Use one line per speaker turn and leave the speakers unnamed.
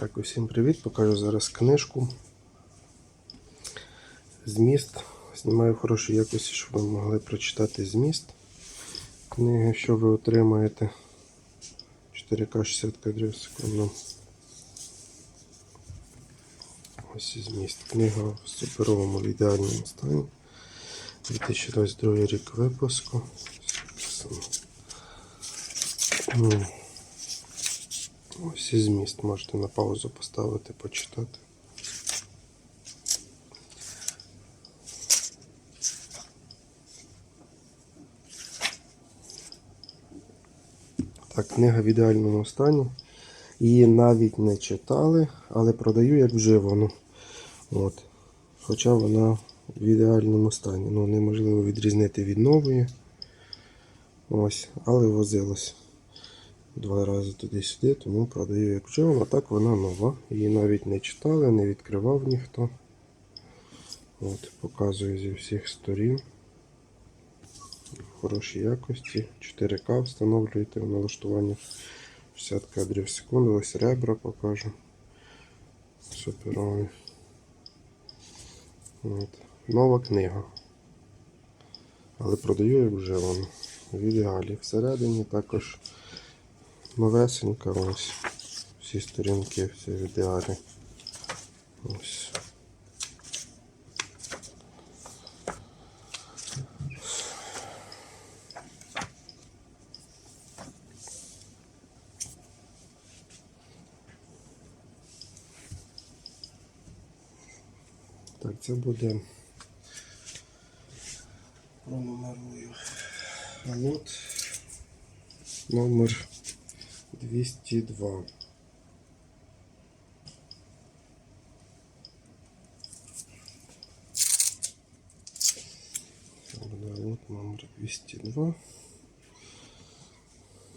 Так, усім привіт! Покажу зараз книжку. Зміст. Знімаю в хорошій якості, щоб ви могли прочитати зміст книги, що ви отримаєте. 4К 60 кадрів в секунду. Ось зміст. Книга в суперовому в ідеальному стані. 2022 рік випуску. Ось і зміст можете на паузу поставити, почитати. Так, книга в ідеальному стані. Її навіть не читали, але продаю як вживану. От. Хоча вона в ідеальному стані. Ну, неможливо відрізнити від нової. Ось, але возилась два рази туди-сюди, тому продаю як вживану. А так вона нова. Її навіть не читали, не відкривав ніхто. От, показую зі всіх сторін. В хорошій якості. 4К встановлюєте в налаштуванні 60 кадрів в секунду. Ось ребра покажу. Суперові. От. Нова книга. Але продаю як вживану. В ідеалі. Всередині також новесенька. Ось. Всі сторінки, все в ідеалі. Ось. Так, це буде пронумерую. Лот номер 202. Це буде лот номер 202.